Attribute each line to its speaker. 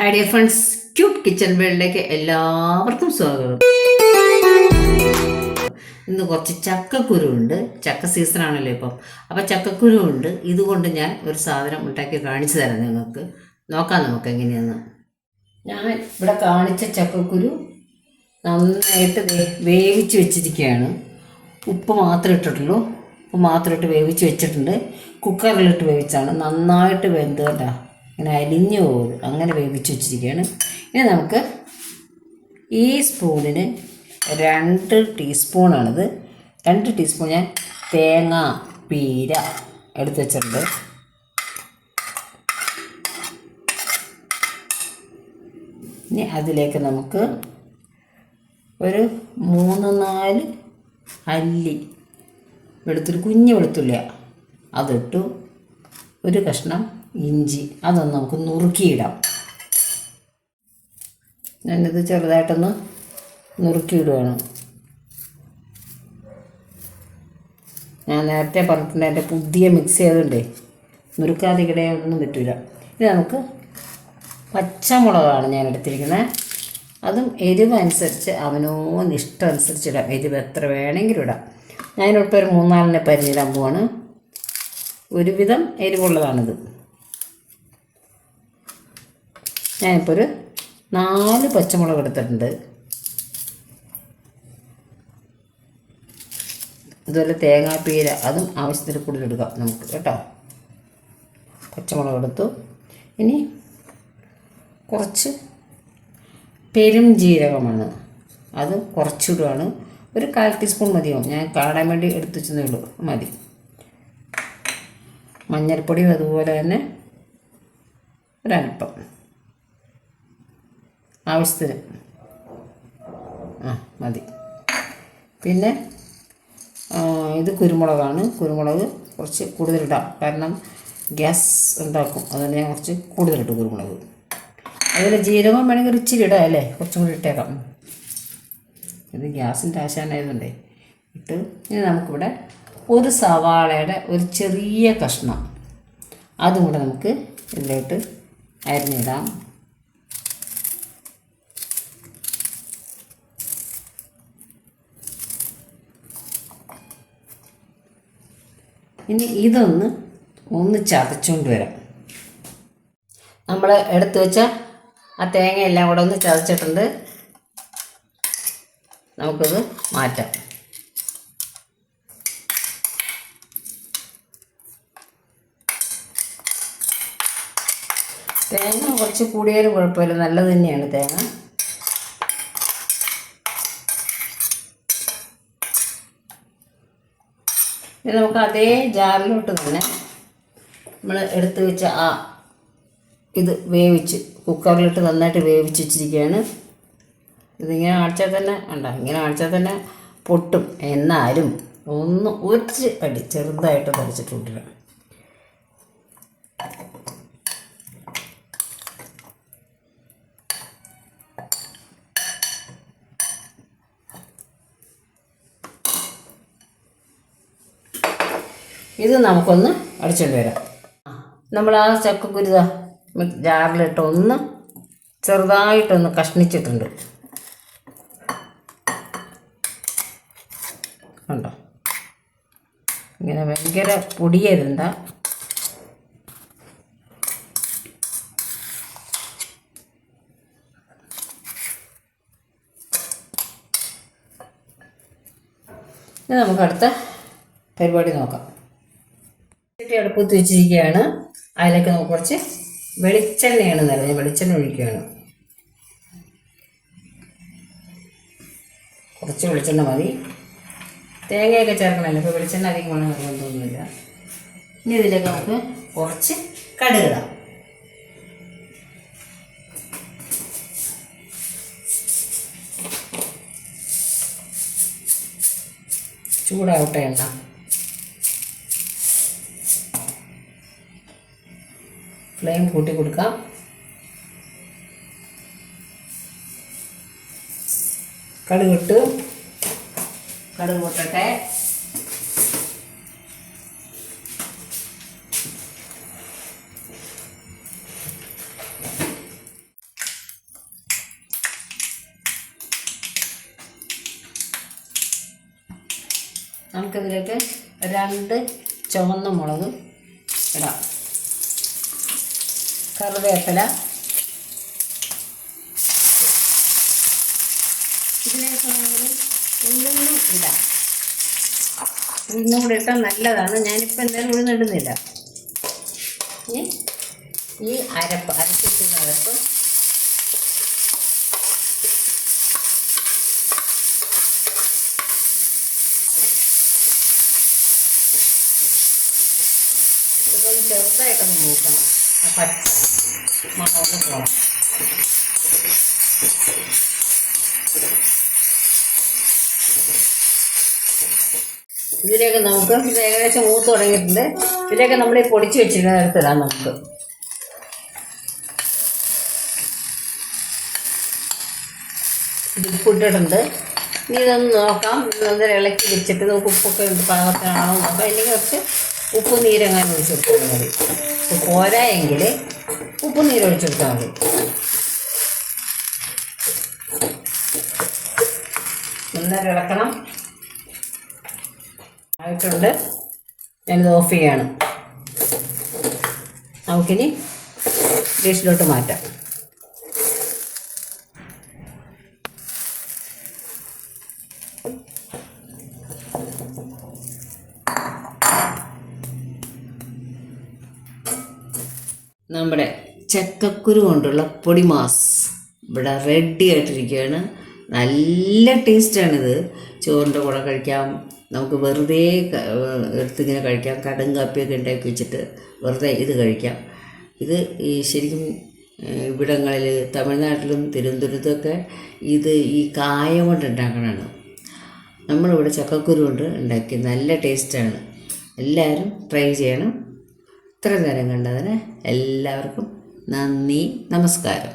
Speaker 1: Hi dear friends cute kitchen വേൾഡിലേക്ക് എല്ലാവർക്കും സ്വാഗതം. ഇന്ന് കുറച്ച് ചക്കക്കുരു ഉണ്ട്. ചക്ക സീസണാണല്ലോ ഇപ്പം. അപ്പം ചക്കക്കുരു ഉണ്ട്. ഇതുകൊണ്ട് ഞാൻ ഒരു സാധനം ഉണ്ടാക്കി കാണിച്ചു തരാം നിങ്ങൾക്ക്. നോക്കാം നമുക്ക് എങ്ങനെയെന്ന്. ഞാൻ ഇവിടെ കാണിച്ച ചക്കക്കുരു നന്നായിട്ട് വേവിച്ച് വെച്ചിരിക്കുകയാണ്. ഉപ്പ് മാത്രം ഇട്ടിട്ടുള്ളൂ. ഉപ്പ് മാത്രം ഇട്ട് വേവിച്ച് വെച്ചിട്ടുണ്ട്. കുക്കറിലിട്ട് വേവിച്ചാണ്. നന്നായിട്ട് വെന്ത് കേട്ടോ. ഇങ്ങനെ അലിഞ്ഞു പോകും അങ്ങനെ വേവിച്ച് വെച്ചിരിക്കുകയാണ്. ഇനി നമുക്ക് ഈ സ്പൂണിന് രണ്ട് ടീസ്പൂണാണിത്. രണ്ട് ടീസ്പൂൺ ഞാൻ തേങ്ങ പീര എടുത്ത് വെച്ചിട്ടുണ്ട്. ഇനി അതിലേക്ക് നമുക്ക് ഒരു മൂന്ന് നാല് അല്ലി വെളുത്തുള്ളി കുഞ്ഞ് വെളുത്തുള്ളിയാണ് അതിട്ടു. ഒരു കഷ്ണം ഇഞ്ചി. അതൊന്ന് നമുക്ക് നുറുക്കിയിടാം. ഞാനിത് ചെറുതായിട്ടൊന്ന് നുറുക്കിയിടുകയാണ് ഞാൻ നേരത്തെ പറഞ്ഞിട്ടുണ്ട് എന്റെ പുതിയ മിക്സ് ചെയ്തുകൊണ്ടേ നുറുക്കാതെ ഇവിടെ ഒന്നും പറ്റില്ല ഇത് നമുക്ക് പച്ചമുളകാണ് ഞാൻ എടുത്തിരിക്കുന്നത്. അതും എരിവ് അനുസരിച്ച് അവനോന്ന് ഇഷ്ടം അനുസരിച്ച് ഇടാം. എരിവ് എത്ര വേണമെങ്കിലും ഇടാം. ഞാനിപ്പോൾ ഒരു മൂന്നാലിനെ പരിഞ്ഞിടാൻ പോവാണ്. ഒരുവിധം എരിവുള്ളതാണിത്. ഞാനിപ്പോൾ ഒരു നാല് പച്ചമുളക് എടുത്തിട്ടുണ്ട്. അതുപോലെ തേങ്ങാപ്പീര അതും ആവശ്യത്തിന് കൂടുതൽ എടുക്കാം നമുക്ക് കേട്ടോ. പച്ചമുളക് എടുത്തു. ഇനി കുറച്ച് പെരും ജീരകമാണ്. അത് കുറച്ചിടുകയാണ് ഒരു കാൽ ടീസ്പൂൺ മതിയാവും ഞാൻ കാടാൻ വേണ്ടി എടുത്തു വെച്ചതേ ഉള്ളൂ. മതി. മഞ്ഞൾപ്പൊടിയും അതുപോലെ തന്നെ ഒരല്പം. ആവശ്യത്തിന്. ആ മതി. പിന്നെ ഇത് കുരുമുളകാണ്. കുരുമുളക് കുറച്ച് കൂടുതലിടാം. കാരണം ഗ്യാസ് ഉണ്ടാക്കും. അതുകൊണ്ട് ഞാൻ കുറച്ച് കൂടുതലിട്ടു കുരുമുളക്. അതുപോലെ ജീരകം വേണമെങ്കിൽ ഇച്ചിരി ഇടാം അല്ലേ? കുറച്ചും കൂടി ഇട്ടേക്കാം. ഇത് ഗ്യാസിന്റെ ആശാനായതുകൊണ്ടേ ഇട്ട് ഇനി നമുക്കിവിടെ ഒരു സവാളയുടെ ഒരു ചെറിയ കഷ്ണം. അതും കൂടെ നമുക്ക് ഇതിലോട്ട് അരിഞ്ഞിടാം. ഇനി ഇതൊന്ന് ഒന്ന് ചതച്ചുകൊണ്ട് വരാം. നമ്മൾ എടുത്തു വെച്ച ആ തേങ്ങയെല്ലാം കൂടെ ഒന്ന് ചതച്ചിട്ടുണ്ട്. നമുക്കത് മാറ്റാം. തേങ്ങ കുറച്ച് കൂടിയാലും കുഴപ്പമില്ല. നല്ലത് തന്നെയാണ് തേങ്ങ. ഇനി നമുക്ക് അതേ ജാറിലോട്ട് തന്നെ നമ്മൾ എടുത്തു വെച്ച ആ ഇത് വേവിച്ച് കുക്കറിലിട്ട് നന്നായിട്ട് വേവിച്ച് വെച്ചിരിക്കുകയാണ്. ഇതിങ്ങനെ അടച്ചാൽ തന്നെ ഉണ്ട ഇങ്ങനെ അടച്ചാൽ തന്നെ പൊട്ടും. എന്നാലും ഒന്ന് ഒരു അടി ചെറുതായിട്ട് തടിച്ചിട്ടുണ്ട് ഇത് നമുക്കൊന്ന് അടിച്ചുകൊണ്ട് വരാം. നമ്മൾ ആ ചക്കക്കുരുത ജാറിലിട്ട് ഒന്ന് ചെറുതായിട്ടൊന്ന് കഷ്ണിച്ചിട്ടുണ്ട്. കണ്ടോ? ഇങ്ങനെ ഭയങ്കര പൊടിയരുണ്ട ഇനി നമുക്ക് അടുത്ത പരിപാടി നോക്കാം. ചട്ടി അടുപ്പത്ത് വെച്ചിരിക്കുകയാണ്. അതിലേക്ക് നമുക്ക് കുറച്ച് വെളിച്ചെണ്ണയാണ് നിറഞ്ഞത്. വെളിച്ചെണ്ണ ഒഴിക്കുകയാണ്. കുറച്ച് വെളിച്ചെണ്ണ മതി. തേങ്ങയൊക്കെ ചേർക്കണമല്ലോ. ഇപ്പോൾ വെളിച്ചെണ്ണ അധികം വേണം നിർബന്ധമൊന്നുമില്ല ഇനി ഇതിലേക്ക് നമുക്ക് കുറച്ച് കടുകിടാം ചൂടാവട്ടെ എണ്ണ. ഇത്രയും കൂട്ടി കൊടുക്കാം. കടുകിട്ട് കടുക് പൊട്ടട്ടെ നമുക്കിതിലേക്ക് രണ്ട് ചുവന്ന മുളക് ഇടാം. കറിവേപ്പില. ഇതിലേക്ക് ഉള്ളും കൂടെ ഇട്ടാൽ നല്ലതാണ്. ഞാനിപ്പോൾ എന്തായാലും ഉഴുന്നിടുന്നില്ല ഇനി ഈ അരപ്പ് അരച്ചിട്ടുന്ന അരപ്പ്. ചെറുതായിട്ടൊന്ന് മൂക്കണം. ഇതിലേക്ക് നമുക്ക് ഇത് ഏകദേശം മൂത്ത് തുടങ്ങിയിട്ടുണ്ട്. ഇതിലേക്ക് നമ്മൾ ഈ പൊടിച്ച് വെച്ചിരിക്കുന്ന എടുത്തിടാം നമുക്ക്. ഉപ്പിട്ടിട്ടുണ്ട്. ഇനി ഇതൊന്ന് നോക്കാം. ഇതൊന്ന് ഇളക്കി വെച്ചിട്ട് നമുക്ക് ഉപ്പൊക്കെ പാകത്തിനാണോ നോക്കാം. അല്ലെങ്കിൽ കുറച്ച് ഉപ്പ് നീരെങ്ങാനും ഒഴിച്ച് കൊടുത്താൽ മതി. ഉപ്പ് പോരായെങ്കിൽ ഉപ്പ് ഒഴിച്ച് കൊടുത്താൽ മതി. നന്നായി ഇളക്കണം. ആയിട്ടുണ്ട്. ഞാനിത് ഓഫ് ചെയ്യാണ്. നമുക്കിനി ഡിഷിലോട്ട് മാറ്റാം. നമ്മുടെ ചക്കക്കുരു കൊണ്ടുള്ള പൊടിമാസ്. ഇവിടെ റെഡി ആയിട്ടിരിക്കുകയാണ്. നല്ല ടേസ്റ്റാണിത് ചോറിന്റെ കൂടെ കഴിക്കാം. നമുക്ക് വെറുതെ എടുത്തിങ്ങനെ കഴിക്കാം. കടും കാപ്പിയൊക്കെ ഉണ്ടാക്കി വെച്ചിട്ട് വെറുതെ ഇത് കഴിക്കാം. ഇത് ഈ ശരിക്കും ഇവിടങ്ങളിൽ തമിഴ്നാട്ടിലും തിരുവനന്തപുരത്തൊക്കെ ഇത് ഈ കായ കൊണ്ട് ഉണ്ടാക്കണതാണ്. നമ്മളിവിടെ ചക്കക്കുരു കൊണ്ട് ഉണ്ടാക്കി നല്ല ടേസ്റ്റാണ് എല്ലാവരും ട്രൈ ചെയ്യണം. ഇത്ര നേരം കണ്ടതിന് എല്ലാവർക്കും നന്ദി നമസ്കാരം.